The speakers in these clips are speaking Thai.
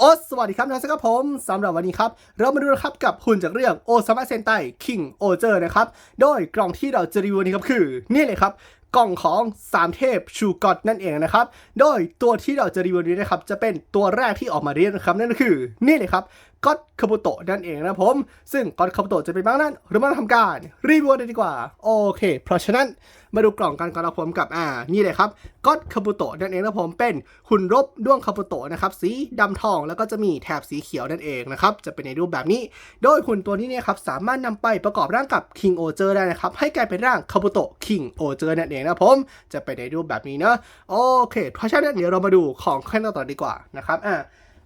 โอ้สวัสดีครับนะสักผมสำหรับวันนี้ครับ เรามาดูนะครับกับหุ่นจากเรื่องโอซามะเซนไตคิงโอเจอร์นะครับ โดยกล่องที่เราจะรีวิวนี้ครับคือ นี่เลยครับ กล่องของ3เทพชูกอตนั่นเองนะครับ โดยตัวที่เราจะรีวิวนี้นะครับ จะเป็นตัวแรกที่ออกมาเรียนนะครับ นั่นก็คือ นี่เลยครับก็ตคาบุโตะนั่นเองนะผม ซึ่งก็ตคาบุโตะจะเป็นบ้างนั้นหรือมาทำการรีวิวเลยดีกว่าโอเค เพราะฉะนั้น มาดูกล่องกันก่อนนะผมกับอ่านี่เลยครับก็ตคาบุโตะนั่นเองนะผมเป็นหุ่นรบด้วงคาบุโตะนะครับสีดำทองแล้วก็จะมีแถบสีเขียวนั่นเองนะครับจะเป็นในรูปแบบนี้ โดยหุ่นตัวนี้เนี่ยครับสามารถนำไปประกอบร่างกับ King o j e r ได้นะครับให้กลายเป็นร่างคาบุโตะ King o j e r นั่นเองนะผมจะเป็นในรูปแบบนี้เนาะโอเคเพราะฉะนั้นเดี๋ยวเรามาดูของขั้นตอนต่อดีกว่านะครับอ่า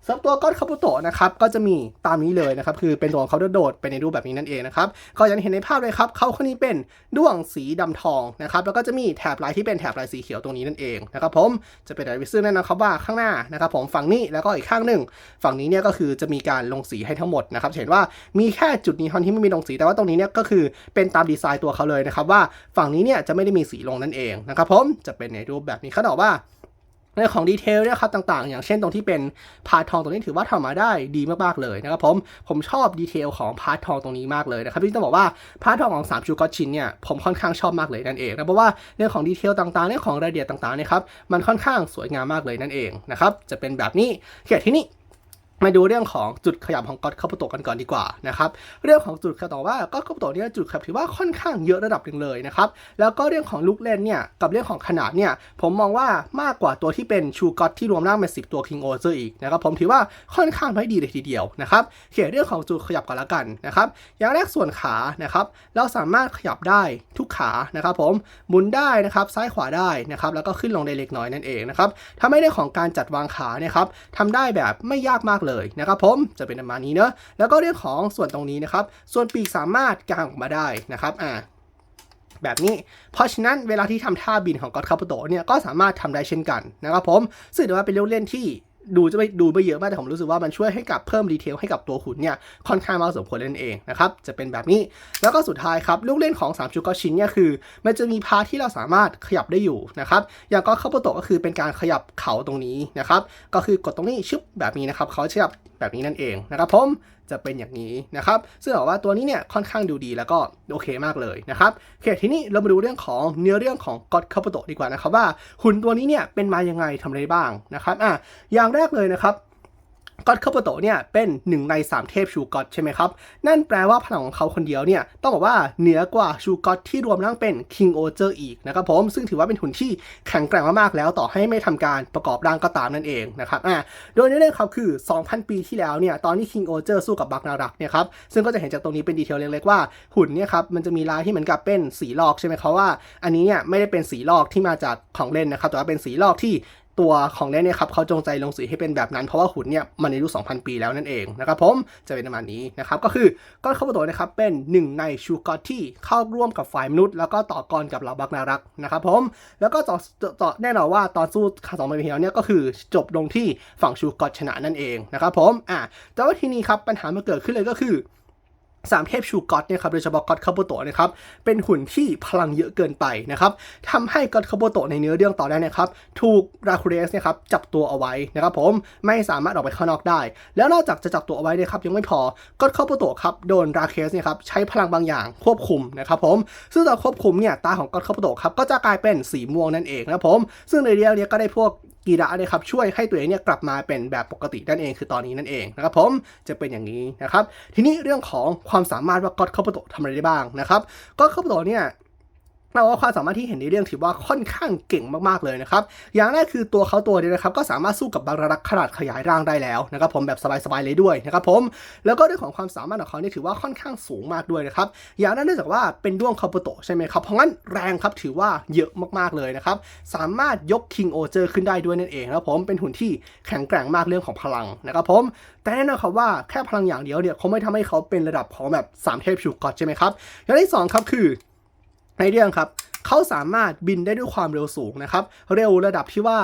สำหรับตัวก้อนคาบุโตะนะครับก็จะมีตามนี้เลยนะครับคือเป็นตัวของเขาโดดเป็นในรูปแบบนี้นั่นเองนะครับก็อย่างเห็นในภาพเลยครับเขาคนนี้เป็นด้วงสีดำทองนะครับแล้วก็จะมีแถบลายที่เป็นแถบลายสีเขียวตรงนี้นั่นเองนะครับผมจะเป็นอะไรวิซึ่งแน่นอนครับว่าข้างหน้านะครับผมฝั่งนี้แล้วก็อีกข้างหนึ่ง ฝั่งนี้เนี่ยก็คือจะมีการลงสีให้ทั้งหมดนะครับเห็นว่ามีแค่จุดนี้เท่านที่ไม่มีลงสีแต่ว่าตรงนี้เนี่ยก็คือเป็นตามดีไซน์ตัวเขาเลยนะครับว่าฝั่งนี้เนี่ยจะไม่ได้มีสีลงนั่นเองนะครับผมจะเป็นในรูปแบบนี้เขาบอกว่า ในของดีเทลเนี่ยครับต่างๆ อย่างเช่นตรงที่เป็นพาร์ททองตรงนี้ถือว่าทำมาได้ดีมากๆเลยนะครับผมผมชอบดีเทลของพาร์ททองตรงนี้มากเลยนะครับที่ต้องบอกว่าพาร์ททองของ3จูกอชินเนี่ยผมค่อนข้างชอบมากเลยนั่นเองนะเพราะว่าเรื่องของดีเทลต่างๆเรื่องของรายละเอียดต่างๆเนี่ยครับมันค่อนข้างสวยงามมากเลยนั่นเองนะครับจะเป็นแบบนี้เขียนที่นี่ มาดูเรื่องของจุดขยับของก็อตคาบุโตกันก่อนดีกว่านะครับเรื่องของจุดขยับต่อว่าก็อตคาบุโตเนี่ยจุดขยับถือว่าค่อนข้างเยอะระดับหนึ่งเลยนะครับแล้วก็เรื่องของลูกเล่นเนี่ยกับเรื่องของขนาดเนี่ยผมมองว่ามากกว่าตัวที่เป็นชูก็อตที่รวมร่างเป็นสิบตัวคิงโอเจอร์อีกนะครับผมถือว่าค่อนข้างไม่ดีเลยทีเดียวนะครับเขียนเรื่องของจุดขยับก่อนละกันนะครับอย่างแรกส่วนขานะครับเราสามารถขยับได้ทุกขานะครับผมหมุนได้นะครับซ้ายขวาได้นะครับแล้วก็ขึ้นลงได้เล็กน้อยนั่นเองนะครับถ้าไม่ได้ของการจัดวางขาเนี่ยครับทำได้แบบไม่ยากมากเลยนะครับผมจะเป็นประมาณนี้เนอะแล้วก็เรื่องของส่วนตรงนี้นะครับ ส่วนปีกสามารถกางออกมาได้นะครับอ่าแบบนี้ เพราะฉะนั้นเวลาที่ทำท่าบินของก็อตคาปโตเนี่ยก็สามารถทำได้เช่นกันนะครับผมซึ่งถือว่าเป็นเรื่องเล่นที่ ดูจะไม่ดูไม่เยอะมากแต่ผมรู้สึกว่ามันช่วยให้กับเพิ่มดีเทลให้กับตัวหุ่นเนี่ยค่อนข้างมากสมควรเล่นเองนะครับจะเป็นแบบนี้แล้วก็สุดท้ายครับลูกเล่นของ3ชุดก็ชิ้นเนี่ยคือ มันจะมีพาที่เราสามารถขยับได้อยู่นะครับอย่างก็เข้าประตก็คือเป็นการขยับเขาตรงนี้นะครับก็คือกดตรงนี้ชึบแบบนี้นะครับเขาจะขยับแบบนี้นั่นเองนะครับผม จะเป็นอย่างนี้นะครับซึ่งบอกว่าตัวนี้เนี่ยค่อนข้างดูดีแล้วก็โอเคมากเลยนะครับโอเคทีนี้เรามาดูเรื่องของเนื้อเรื่องของก็อดคาปโตดีกว่านะครับว่าหุ่นตัวนี้เนี่ยเป็นมายังไงทำอะไรบ้างนะครับอะอย่างแรกเลยนะครับ ก็อตคาโปโตเนี่ยเป็นหนึ่งใน 3 เทพชูก็อตใช่ไหมครับ นั่นแปลว่าพลังของเขาคนเดียวเนี่ยต้องบอกว่าเหนือกว่าชูก็อตที่รวมร่างเป็นคิงโอเจอร์อีกนะครับผมซึ่งถือว่าเป็นหุ่นที่แข็งแกร่งมากๆแล้วต่อให้ไม่ทำการประกอบร่างก็ตามนั่นเองนะครับอ่าโดยในเรื่องครับคือ 2,000 ปีที่แล้วเนี่ยตอนที่คิงโอเจอร์สู้กับบักนารักเนี่ยครับซึ่งก็จะเห็นจากตรงนี้เป็นดีเทลเล็กๆว่าหุ่นเนี่ยครับมันจะมีลายที่เหมือนกับเป็นสีลอกใช่ไหมครับว่า อันนี้เนี่ยไม่ได้เป็นสีลอกที่มาจากของเล่นนะครับแต่ว่าเป็นสีลอกที่ ตัวของเล่นเนี่ยครับเขาจงใจลงสีให้เป็นแบบนั้น เพราะว่าหุ่นเนี่ยมันในยุ 2,000 ปีแล้วนั่นเองนะครับผมจะเป็นประมาณนี้นะครับก็คือก้อนคาบุโตนะครับเป็นหนึ่งในชูกอตที่เข้าร่วมกับฝ่ายมนุษย์ แล้วก็ต่อกรกับเหล่าบักนารักนะครับผมแล้วก็ต่อต่อแน่นอนว่าตอนสู้ขาสองปีแล้วเนี่ยก็คือจบลงที่ฝั่งชูกอตชนะนั่นเองนะครับผมอะแต่ว่าทีนี้ครับปัญหามันเกิดขึ้นเลยก็คือ สามเทพชูก็อตเนี่ยครับโดยเฉพาะก็อตคาโบโตะนะครับเป็นหุ่นที่พลังเยอะเกินไปนะครับทำให้ก็อตคาโบโตะในเนื้อเรื่องต่อได้นะครับถูกราคูเรสเนี่ยครับจับตัวเอาไว้นะครับผมไม่สามารถออกไปข้างนอกได้ แล้วนอกจากจะจับตัวเอาไว้เนี่ยครับยังไม่พอก็อตคาโบโตะครับโดนราเคสเนี่ยครับใช้พลังบางอย่างควบคุมนะครับผมซึ่งตอนควบคุมเนี่ยตาของก็อตคาโบโตะครับก็จะกลายเป็นสีม่วงนั่นเองนะครับผมซึ่งในเรื่องเนี้ก็ได้พวก กีระเนี่ยครับช่วยให้ตัวเองเนี่ยกลับมาเป็นแบบปกตินั่นเองคือตอนนี้นั่นเองนะครับผมจะเป็นอย่างนี้นะครับทีนี้เรื่องของความสามารถว่าก็อตคาโปโตะทำอะไรได้บ้างนะครับก็คาโปโตะเนี่ย เราว่าความสามารถที่เห็นในเรื่องถือว่าค่อนข้างเก่งมากๆเลยนะครับ อย่างแรกคือตัวเขาตัวเดียวนะครับก็สามารถสู้กับบางระดักขนาดขยายร่างได้แล้วนะครับผมแบบสบายๆเลยด้วยนะครับผมแล้วก็เรื่องของความสามารถของเขาเนี่ยถือว่าค่อนข้างสูงมากด้วยนะครับอย่างนั้นเนื่องจากว่าเป็นด้วงคาโปโตใช่ไหมครับเพราะงั้นแรงครับถือว่าเยอะมากๆเลยนะครับสามารถยก King o j e r ขึ้นได้ด้วยนั่นเองนะครับผมเป็นหุ่นที่แข็งแกร่งมากเรื่องของพลังนะครับผมแต่แน่นอนครับว่าแค่พลังอย่างเดียวเนี่ยคงไม่ทำให้เขาเป็นระดับของแบบ3เทพชูกอตใช่ไหมครับอย่างที่สองครับคือ ในเรื่องครับเขาสามารถบินได้ด้วยความเร็วสูงนะครับ เร็วระดับที่ว่า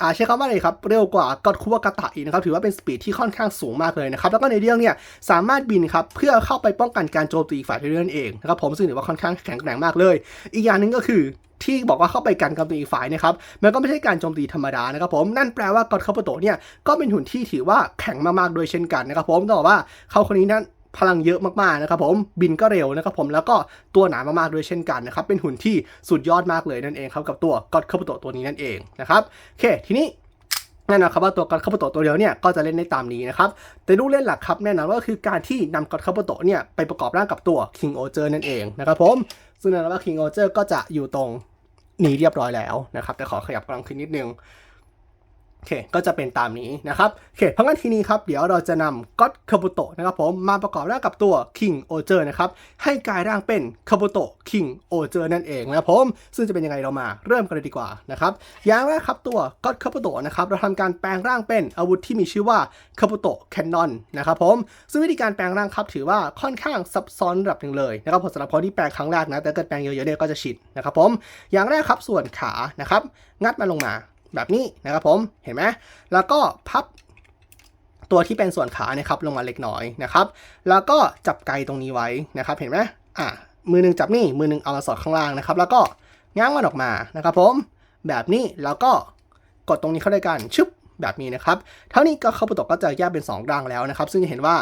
อาใช้คำว่าอะไรครับ เร็วกว่ากอดคุวากาตะอีกนะครับ ถือว่าเป็นสปีดที่ค่อนข้างสูงมากเลยนะครับ แล้วก็ในเรื่องเนี่ยสามารถบินครับ เพื่อเข้าไปป้องกันการโจมตีอีกฝ่ายด้วยนั่นเองนะครับ ผมซึ่งถือว่าค่อนข้างแข็งแกร่งมากเลย อีกอย่างหนึ่งก็คือที่บอกว่าเข้าไปกันกับตีอีกฝ่ายนะครับ มันก็ไม่ใช่การโจมตีธรรมดานะครับผม นั่นแปลว่ากอดคาโปโตะเนี่ย ก็เป็นหุ่นที่ถือว่าแข็งมากๆโดยเช่นกันนะครับผมต้องบอกว่าเขาคนนี้นั้น พลังเยอะมากๆนะครับผมบินก็เร็วนะครับผมแล้วก็ตัวหนามากๆด้วยเช่นกันนะครับเป็นหุ่นที่สุดยอดมากเลยนั่นเองครับกับตัวกอดคาโปโตตัวนี้นั่นเองนะครับโอเคทีนี้แน่นอนครับว่าตัวกอดคาโปโตตัวเดียวเนี่ยก็จะเล่นได้ตามนี้นะครับ แต่ลูกเล่นหลักครับแน่นอนว่าคือการที่นำกอดคาโปโตเนี่ยไปประกอบร่างกับตัว King o เจอร์นั่นเองนะครับผม ซึ่งแน่นอนว่า King o เจอร์ก็จะอยู่ตรงนี้เรียบร้อยแล้วนะครับแต่ขอขยับกลางขึ้นนิดนึง โอเค ก็จะเป็นตามนี้นะครับ โอเค เพราะงั้นทีนี้ครับ เดี๋ยวเราจะนำก็อดคาบุโตะนะครับผม มาประกอบร่างกับตัว King o เจอร์นะครับ ให้กลายร่างเป็นคาบุโตะ King o เจอร์นั่นเองนะครับผม ซึ่งจะเป็นยังไงเรามาเริ่มกันเลยดีกว่านะครับ อย่างแรกครับตัวก็อดคาบุโตะนะครับ เราทำการแปลงร่างเป็นอาวุธที่มีชื่อว่าคาบุโตะแคนนอนนะครับผม ซึ่งวิธีการแปลงร่างครับถือว่าค่อนข้างซับซ้อนระดับหนึ่งเลยนะครับผมสำหรับคนที่แปลงครั้งแรกนะ แต่เกิดแปลงเยอะๆเนี่ยก็จะชินนะครับผม อย่างแรกครับส่วนขานะครับงัดมันลงมา แบบนี้นะครับผมเห็นไหมแล้วก็พับตัวที่เป็นส่วนขาเนี่ยครับลงมาเล็กน้อยนะครับ แล้วก็จับไกตรงนี้ไว้นะครับ เห็นไหมอะมือหนึ่งจับนี่มือหนึ่งเอามาสอดข้างล่างนะครับ แล้วก็ง้างมันออกมานะครับ ผมแบบนี้แล้วก็กดตรงนี้เข้าด้วยกันชึบแบบนี้นะครับ เท่านี้ก็เข้าประตกก็จะแยกเป็นสองร่างแล้วนะครับ ซึ่งจะเห็นว่า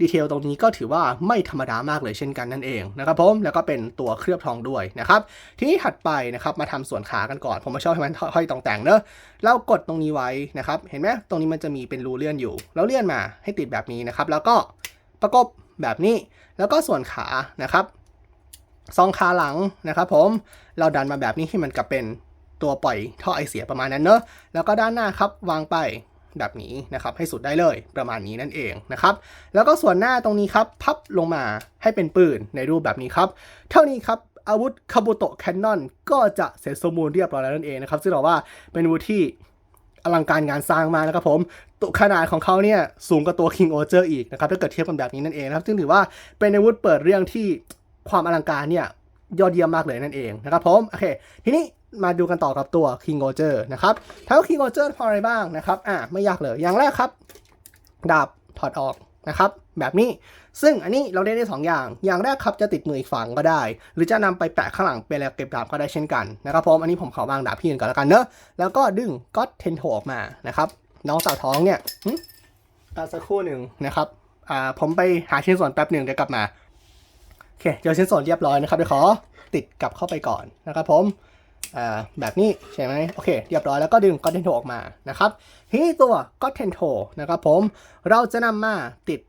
ดีเทลตรงนี้ก็ถือว่าไม่ธรรมดามากเลยเช่นกันนั่นเองนะครับผมแล้วก็เป็นตัวเคลือบทองด้วยนะครับทีนี้ถัดไปนะครับมาทำส่วนขากันก่อน ผมม่ชอบให้มันห้อยตองแต่งเนอะเรากดตรงนี้ไว้นะครับเห็นไหมตรงนี้มันจะมีเป็นรูเลื่อนอยู่ แล้วเลื่อนมาให้ติดแบบนี้นะครับ แล้วก็ประกบแบบนี้ แล้วก็ส่วนขานะครับซองขาหลังนะครับผมเราดันมาแบบนี้ให้มันกลับเป็นตัวปล่อยท่อไอเสียประมาณนั้นเนอะแล้วก็ด้านหน้าครับวางไป แบบนี้นะครับให้สุดได้เลยประมาณนี้นั่นเองนะครับแล้วก็ส่วนหน้าตรงนี้ครับพับลงมาให้เป็นปืนในรูปแบบนี้ครับเท่านี้ครับอาวุธคาบุโตะแคนนอนก็จะเสร็จสมบูรณ์เรียบร้อยแล้วนั่นเองนะครับซึ่งเราว่าเป็นอาวุธที่อลังการงานสร้างมากนะครับผมตัวขนาดของเขาเนี่ยสูงกว่าตัว King o เจอร์อีกนะครับถ้าเกิดเทียบกันแบบนี้นั่นเองนะครับซึ่งถือว่าเป็นอาวุธเปิดเรื่องที่ความอลังการเนี่ยยอดเยี่ยมมากเลยนั่นเองนะครับผมโอเคทีนี้ มาดูกันต่อกับตัว King o เจอร์นะครับทั้ง King o เจอร์พออะไรบ้างนะครับอะไม่ยากเลยอย่างแรกครับ ดาบถอดออกนะครับแบบนี้ซึ่งอันนี้เราได้ได้สองอย่าง อย่างแรกครับจะติดมืออีกฝั่งก็ได้ หรือจะนำไปแปะข้างหลังเป็นแล้วเก็บดาบก็ได้เช่นกันนะครับผมอันนี้ผมขอวางดาบพี่กันก่อนแล้วกันเนอะแล้วก็ดึงก็ตเทนโทออกมานะครับน้องสาวท้องเนี่ยอะสักครู่หนึ่งนะครับอ่าผมไปหาชิ้นส่วนแป๊บหนึ่งเดี๋ยวกลับมาโอเคเจอชิ้นส่วนเรียบร้อยนะครับเดี๋ยวขอติดกลับเข้าไปก่อนนะครับผม อ่าแบบนี้ใช่ไหมโอเคเรียบร้อยแล้วก็ดึงก็อเทนโทออกมานะครับทีนี้ตัวก็เทนโทนะครับผมเราจะนำมาติด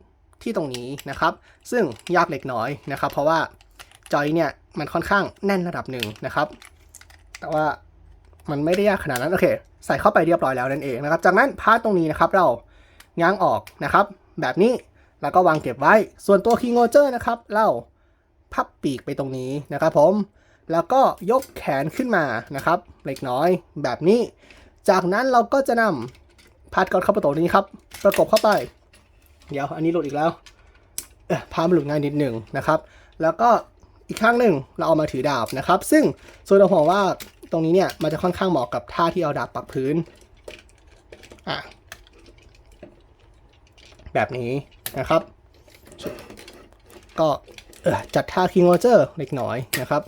ที่ตรงนี้นะครับ ซึ่งยากเล็กน้อยนะครับ เพราะว่าจอยเนี่ยมันค่อนข้างแน่นระดับหนึ่งนะครับ แต่ว่ามันไม่ได้ยากขนาดนั้นโอเคใส่เข้าไปเรียบร้อยแล้วนั่นเองนะครับ จากนั้นพาร์ทตรงนี้นะครับเราง้างออกนะครับ แบบนี้แล้วก็วางเก็บไว้ ส่วนตัวคิงโอเจอร์นะครับ เราพับปีกไปตรงนี้นะครับผม แล้วก็ยกแขนขึ้นมานะครับ เล็กน้อยแบบนี้ จากนั้นเราก็จะนำพาดกอดเข้าประตูนี้ครับ ประกบเข้าไป เดี๋ยวอันนี้หลุดอีกแล้วเออพามันหลุดง่ายนิดหนึ่งนะครับ แล้วก็อีกข้างหนึ่งเราเอามาถือดาบนะครับ ซึ่งส่วนเราบอกว่าตรงนี้เนี่ยมันจะค่อนข้างเหมาะกับท่าที่เอาดาบปักพื้นอะแบบนี้นะครับ ก็เออจัดท่าคิงโอเจอร์เล็กน้อยนะครับ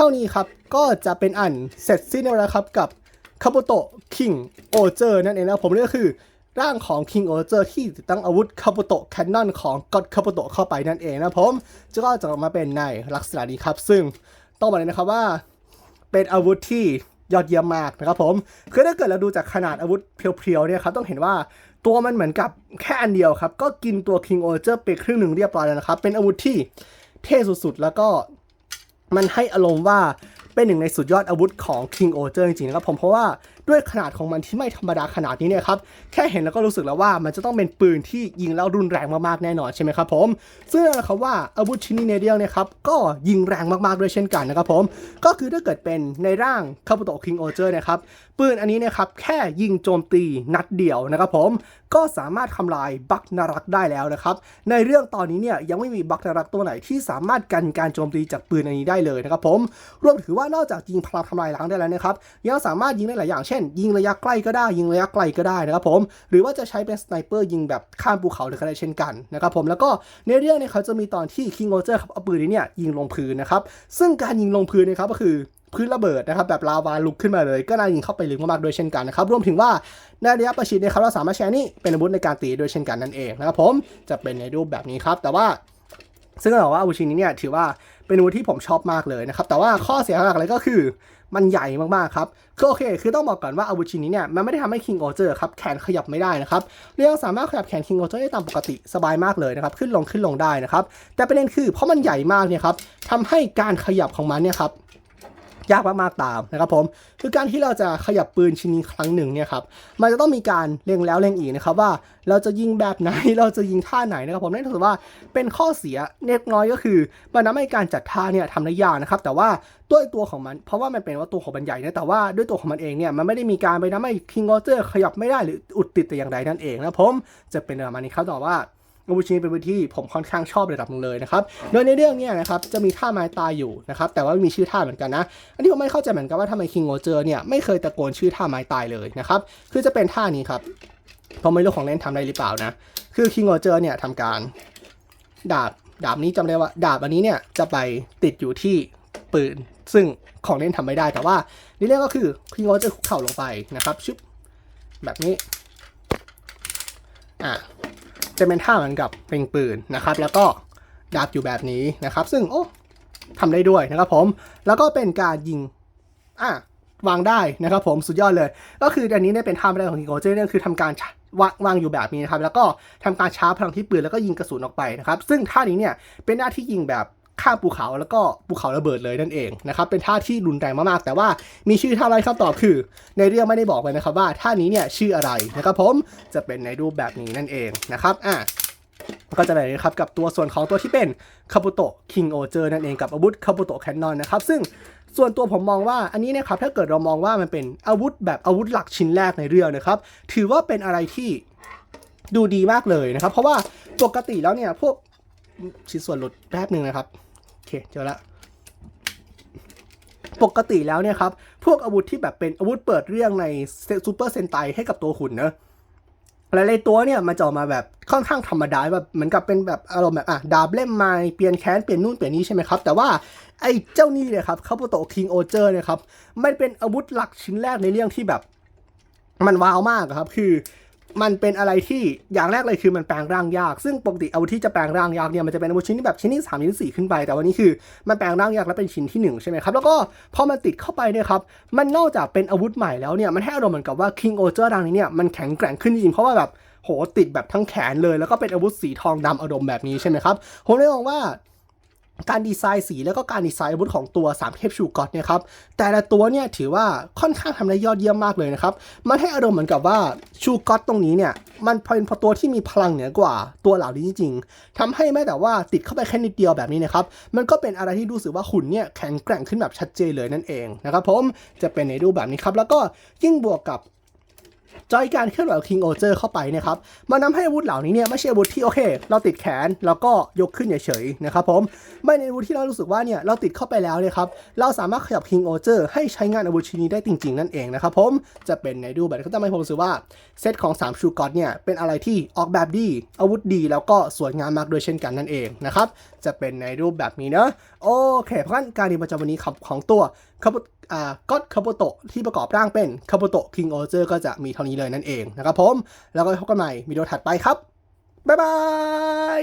เท่านี้ครับก็จะเป็นอันเสร็จสิ้นแล้วครับกับคาโบโตะคิงโอเจอร์นั่นเองนะผมนี่ก็คือร่างของ King o เจอร์ที่ติดตั้งอาวุธคาโบโตะแคนนอนของก็อดคาโบโตะเข้าไปนั่นเองนะผมจะก็จะออกมาเป็นในลักษณะนี้ครับ ซึ่งต้องบอกเลยนะครับว่าเป็นอาวุธที่ยอดเยี่ยมมากนะครับผม คือถ้าเกิดเราดูจากขนาดอาวุธเพียวๆเนี่ยครับต้องเห็นว่าตัวมันเหมือนกับแค่อันเดียวครับ ก็กินตัว King o เจอร์ไปครึ่งหนึ่งเรียบร้อยแล้วนะครับ เป็นอาวุธที่เท่สุดๆ แล้วก็ มันให้อารมณ์ว่าเป็นหนึ่งในสุดยอดอาวุธของ King o เจอร์จริงๆนะครับผมเพราะว่า ด้วยขนาดของมันที่ไม่ธรรมดาขนาดนี้เนี่ยครับแค่เห็นแล้วก็รู้สึกแล้วว่ามันจะต้องเป็นปืนที่ยิงแล้วรุนแรงมากๆแน่นอนใช่ไหมครับผมซึ่งนั่นนะครับว่าอาวุธชิ้นนี้ในเดียวเนี่ยครับก็ยิงแรงมากๆด้วยเช่นกันนะครับผมก็คือถ้าเกิดเป็นในร่างคาบุโตะ King o เจอร์นะครับปืนอันนี้เนะครับแค่ยิงโจมตีนัดเดียวนะครับผมก็สามารถทำลายบัคนารักได้แล้วนะครับในเรื่องตอนนี้เนี่ยยังไม่มีบัคนารักตัวไหนที่สามารถกันการโจมตีจากปืนอันนี้ได้เลยนะครับผมรวมถึงว่านอกจากยิงพลังทำลายล้างได้แล้วนะครับยังสามารถยิงได้หลายอย่างเช่นช่น ยิงระยะใกล้ก็ได้ ยิงระยะไกลก็ได้นะครับผม หรือว่าจะใช้เป็นสไนเปอร์ยิงแบบข้ามภูเขาเลยก็ได้เช่นกันนะครับผม แล้วก็ในเรื่องเนี่ยเขาจะมีตอนที่คิงโ o เจอร์ครับเอาปืนนี้เนี่ยยิงลงพื้นนะครับ ซึ่งการยิงลงพื้นเนะครับก็คือพื้นระเบิดนะครับแบบลาวาลุกขึ้นมาเลย ก็น่ายิงเข้าไปลึกมากๆโดยเช่นกันนะครับรวมถึงว่าในระยะประชิดเนี่ยครับเราสามารถใช้นี่เป็นอาวุธในการตีโดยเช่นกันนั่นเองนะครับผมจะเป็นในรูปแบบนี้ครับ แต่ว่าซึ่งต้องบอกว่าอาวุธชิ้นนี้เนี่ยถือว่าเป็นอาวุธที่ผมชอบมากเลยนะครับแต่ว่าข้อเสียหลักเลยก็คือ มันใหญ่มากๆครับคือโอเค คือต้องบอกก่อนว่าอาวุธชิ้นนี้เนี่ยมันไม่ได้ทำให้ King o เจอร์ครับแขนขยับไม่ได้นะครับเรียงสามารถขยับแขน King o เจอร์ได้ตามปกติสบายมากเลยนะครับขึ้นลงขึ้นลงได้นะครับแต่ประเด็นคือเพราะมันใหญ่มากเนี่ยครับทำให้การขยับของมันเนี่ยครับ ยากมากๆตามนะครับผมคือการที่เราจะขยับปืนชิ้นนี้ครั้งหนึ่งเนี่ยครับมันจะต้องมีการเล็งแล้วเล็งอีกนะครับว่าเราจะยิงแบบไหนเราจะยิงท่าไหนนะครับผมนั่นถือว่าเป็นข้อเสียเล็กน้อยก็คือมันทำให้การจัดท่าเนี่ยทำได้ยากนะครับแต่ว่าด้วยตัวของมัน เพราะว่ามันเป็นว่าตัวของมันใหญ่นะแต่ว่าด้วยตัวของมันเองเนี่ยมันไม่ได้มีการไปทำให้คิงโ o เจอร์ขยับไม่ได้หรืออุดติดแต่อย่างใดนั่นเองนะผมจะเป็นประมาณนี้ครับต่อว่า อาวุชินเป็นอาวุธที่ผมค่อนข้างชอบระดับหนึงเลยนะครับโดยในเรื่องเนี้นะครับจะมีท่าไม้ตายอยู่นะครับแต่ว่ามีชื่อท่าเหมือนกันนะ อันที่ผมไม่เข้าใจเหมือนกันว่าทำไมคิงโ o เจอร์เนี่ยไม่เคยตะโกนชื่อท่าไม้ตายเลยนะครับคือจะเป็นท่านี้ครับผมไม่รู้ของเล่นทำได้หรือเปล่านะ คือคิงโ o เจอร์เนี่ยทำการดาบดาบนี้จำได้ว่าดาบอันนี้เนี่ยจะไปติดอยู่ที่ปืน ซึ่งของเล่นทำไม่ได้แต่ว่าในเรื่องก็คือคิงโ o เจอร์คุกเข่าลงไปนะครับชึบแบบนี้อะ จะเป็นท่าเหมือนกับเป็นปืนนะครับ แล้วก็ดาบอยู่แบบนี้นะครับ ซึ่งโอ้ทำได้ด้วยนะครับผม แล้วก็เป็นการยิงอะวางได้นะครับผมสุดยอดเลย ก็คืออันนี้เนี่ยเป็นท่าไม่ได้ของกิโกเจเนี่ยคือทำการวางวางอยู่แบบนี้นะครับ แล้วก็ทำการชาร์จพลังที่ปืนแล้วก็ยิงกระสุนออกไปนะครับ ซึ่งท่านี้เนี่ยเป็นหน้าที่ยิงแบบ ข้ามภูเขาแล้วก็ภูเขาระเบิดเลยนั่นเองนะครับเป็นท่าที่รุนแรงมากๆ แต่ว่ามีชื่อท่าอะไรคำตอบคือ ในเรื่องไม่ได้บอกเลยนะครับว่าท่านี้เนี่ยชื่ออะไรนะครับผมจะเป็นในรูปแบบนี้นั่นเองนะครับอะก็จะได้นะครับกับตัวส่วนของตัวที่เป็นคาบุโตะคิงโอเจอร์นั่นเองกับอาวุธคาบุโตะแคนนอนนะครับซึ่งส่วนตัวผมมองว่าอันนี้นะครับถ้าเกิดเรามองว่ามันเป็นอาวุธแบบอาวุธหลักชิ้นแรกในเรื่องนะครับ ถือว่าเป็นอะไรที่ดูดีมากเลยนะครับ เพราะว่าปกติแล้วเนี่ยพวกชิ้นส่วนหลุดแป๊บหนึ่งนะครับ เคเจอละปกติแล้วเนี่ยครับ พวกอาวุธที่แบบเป็นอาวุธเปิดเรื่องในซูเปอร์เซนไตให้กับตัวหุ่นเนอะหลายๆตัวเนี่ยมันจะออกมาแบบค่อนข้างธรรมดาแบบเหมือนกับเป็นแบบอารมณ์แบบอะดาบเล่มไม้เปลี่ยนแขนเปลี่ยนนู่นเปลี่ยนนี่ใช่ไหมครับ แต่ว่าไอ้เจ้านี่เนี่ยครับคาบุโตคิงโอเจอร์เนี่ยครับมันเป็นอาวุธหลักชิ้นแรกในเรื่องที่แบบ มันว้าวมากครับ คือ มันเป็นอะไรที่อย่างแรกเลยคือมันแปลงร่างยาก ซึ่งปกติอาวุธที่จะแปลงร่างยากเนี่ยมันจะเป็นอาวุธชิ้นที่แบบชิ้นที่สามชิ้นที่สี่ขึ้นไป แต่วันนี้คือมันแปลงร่างยากและเป็นชิ้นที่หนึ่งใช่ไหมครับ แล้วก็พอมันติดเข้าไปเนี่ยครับ มันนอกจากเป็นอาวุธใหม่แล้วเนี่ยมันให้อารมณ์เหมือนกับว่า King o เจอร์ดังนี้เนี่ยมันแข็งแกร่งขึ้นจริงๆเพราะว่าแบบโหติดแบบทั้งแขนเลย แล้วก็เป็นอาวุธสีทองดำอารมณ์แบบนี้ใช่ไหมครับผมเลยมองว่า การดีไซน์สีแล้วก็การดีไซน์อาวุธของตัว3เทพชูกอตเนี่ยครับแต่ละตัวเนี่ยถือว่าค่อนข้างทำได้ยอดเยี่ยมมากเลยนะครับ มันให้อารมณ์เหมือนกับว่าชูกอตตรงนี้เนี่ยมันเป็นพอตัวที่มีพลังเหนือกว่าตัวเหล่านี้จริงๆทำให้แม้แต่ว่าติดเข้าไปแค่นิดเดียวแบบนี้นะครับ มันก็เป็นอะไรที่รู้สึกว่าหุ่นเนี่ยแข็งแกร่งขึ้นแบบชัดเจนเลยนั่นเองนะครับผมจะเป็นในรูปแบบนี้ครับแล้วก็ยิ่งบวกกับ จอยการเคลื่อนไหวของ King o เจอร์เข้าไปนะครับมันทำให้อาวุธเหล่านี้เนี่ยไม่ใช่อาวุธที่โอเค เราติดแขนแล้วก็ยกขึ้นเฉยๆนะครับผมไม่ในอาวุธที่เรารู้สึกว่าเนี่ยเราติดเข้าไปแล้วเนี่ยครับเราสามารถขยับ King o เจอร์ให้ใช้งานอาวุธชิ้นนี้ได้จริงๆ นั่นเองนะครับผมจะเป็นในดูแบบนี้ก็ทำให้ผมรู้สึกว่าเซตของ3ชูกอตเนี่ยเป็นอะไรที่ออกแบบดี อาวุธดีแล้วก็สวยงามมากด้วยเช่นกันนั่นเองนะครับจะเป็นในรูปแบบนี้เนอะโอเคเพราะงั้นการเรียนประจำวันนี้ครับของตัว คาบุอ่าก็คาบุโตะที่ประกอบร่างเป็นคาบุโตะคิงโอเจอร์ก็จะมีเท่านี้เลยนั่นเองนะครับผม แล้วก็พบกันใหม่วิดีโอถัดไปครับ บ๊ายบาย